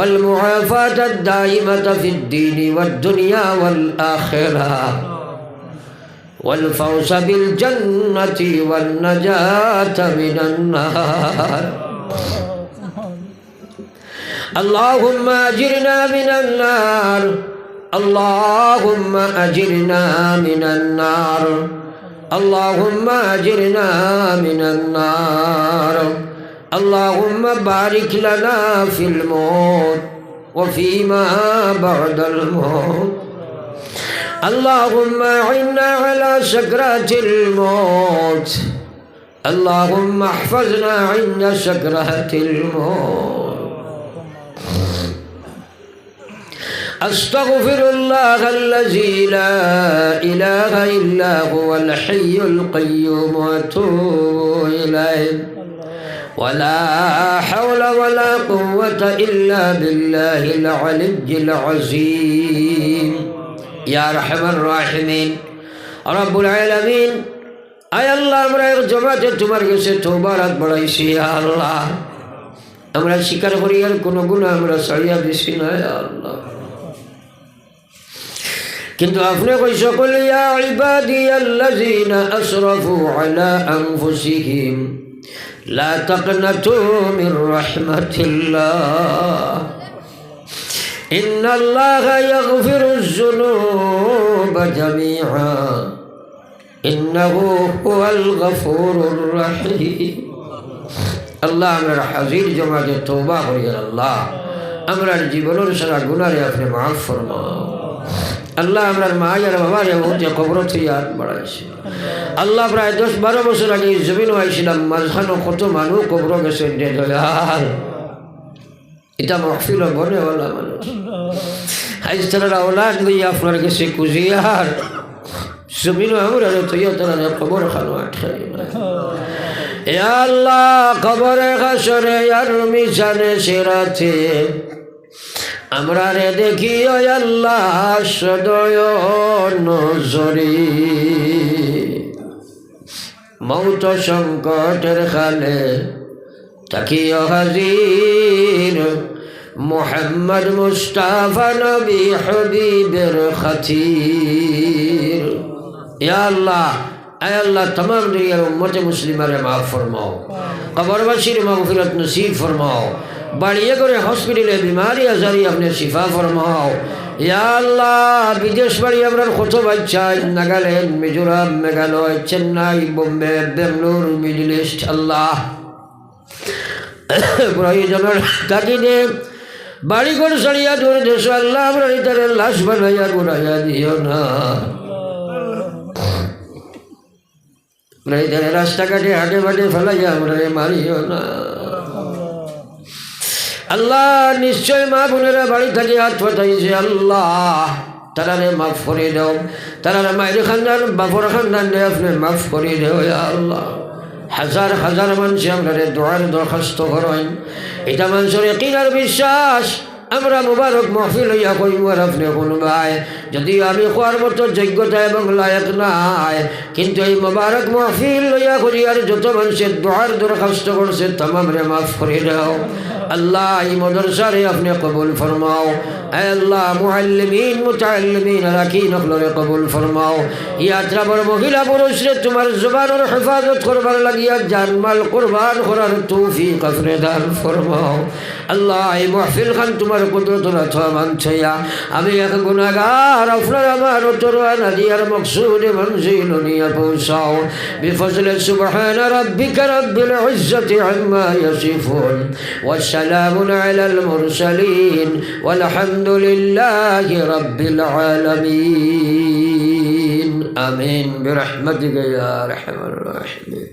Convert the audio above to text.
والمعافاة الدائمة في الدين والدنيا والآخرة. والفوز بالجنة والنجاة من النار. اللهم أجرنا من النار. اللهم أجرنا من النار. اللهم أجرنا من النار. اللهم بارك لنا في الموت وفيما بعد الموت اللهم أعنا على سكرات الموت اللهم احفظنا عند سكرات الموت أستغفر الله الذي لا إله إلا هو الحي القيوم وأتوب إليه ولا حول ولا قوة إلا بالله العلي العظيم يا رحم الراحمين رب العالمين আয় আল্লাহ আমরা এক জমাতে তোমার কাছে তোবারাত বাড়াইছি আল্লাহ আমরা স্বীকার করি আর কোনো গুণ আমরা ছাড়িয়া দিছি না আল্লাহ কিন্তু আপনি কই সকল ইয়া ইবাদি আল্লাযিনা আসরাফু আলা আনফুসিহিম লা তাকনাতু মির রাহমাতিল্লাহ إن الله يغفر الذنوب جميعا إنه هو الغفور الرحيم আল্লাহ আমরা হাজির জমাতে তৌবা করি আল্লাহ আমরা জীবনের সারা গুণারে আপনি মাফ ফরমাও আল্লাহ আপনার মা আর বাবার যে কবর থেকে আর বাড়াইছে আল্লাহ প্রায় দশ বারো বছর আগে জমিন আইছিলাম, মাঝখানো কত মানুষ কবর গেছে এটা মহফিল বনেওয়ালা মানুষ। আজ তারা ওলাদ লইয়া আপনার কাছে কুজিয়ার জমিন আমরা তৈয়া, তারা কবর খানো আটকাই আল্লাহ কবরে খাসরে আর মিশানে সেরাতে। আমরা রে দেখি আল্লাহ সদয় নজরি। মৌত সংকটের খালে তাকিও হাজির। মোহাম্মদ মুস্তাফা নবী হবিবের খাতির। ইয়া আল্লাহ আয় আল্লাহ তমাম দুনিয়ার উম্মতে মুসলিমারে মাফ ফরমাও। কবরবাসীর মাগফিরত নসিব ফরমাও। বাড়িয়ে করে হসপিটালে বিমারি আজারি আপনি শিফা ফরমাও। আল্লাহ বিদেশ বাড়ি আমরা কত বাচ্চা নাগাল্যান্ড মিজোরাম মেঘালয় চেন্নাই বোম্বে বেঙ্গলোর মিডিল ইস্ট আল্লাহ। প্রয়োজনের তাকিদে বাড়ি ঘর সারিয়া ধরে দেশ আল্লাহ আমরা লাশ বানাইয়া গুড়াইয়া দিও না। রাস্তাঘাটে হাটে ফাটে ফেলাইয়া আমরা মারিও না। আল্লাহ, নিশ্চয় মা বোনেরা বাড়ি থেকে হাত ফাটাইছে, আল্লাহ। তারারে মাফ করে দাও। তারারে মায়ের খানদান, বাপর খানদান আপনি মাফ করে দেও আল্লাহ। হাজার হাজার মানুষ আমরা দোয়ার দরখাস্ত করেন এটা মানুষের কিনার বিশ্বাস। আমরা মুবারক মহফিল হইয়া কইব আর আপনি কোনবাই যদি আমি খোয়ার মতো যোগ্যতা এবং লায়ক নাই, কিন্তু এই মুবারক মহফিল লইয়া করি আর যত মানুষের দোয়ার দরখাস্ত করছে তামাম রে মাফ করে দাও। আল্লাহ, এই মদরসারে আপনি কবুল ফরমাও। আল্লাহ, মুআল্লিমিন, মুতাআল্লিমিন রাখি কবুল ফরমাও। ইয়াত্রা বড় মহিলা পুরুষ রে তোমার হেফাজত করবার লাগিয়া জানমাল কোরবান করার তৌফিক আপনি দান ফরমাও। আল্লাহ, এই মহফিল খান তোমার কুদরত রাথা মানছয়া আমি এক গুনাহগার। عرفنا لما نطر ونذير المقصود منزل يفوسع بفضل سبحان ربك رب العزة عما يصفون. والسلام على المرسلين والحمد لله رب العالمين. آمين. برحمتك يا أرحم الراحمين.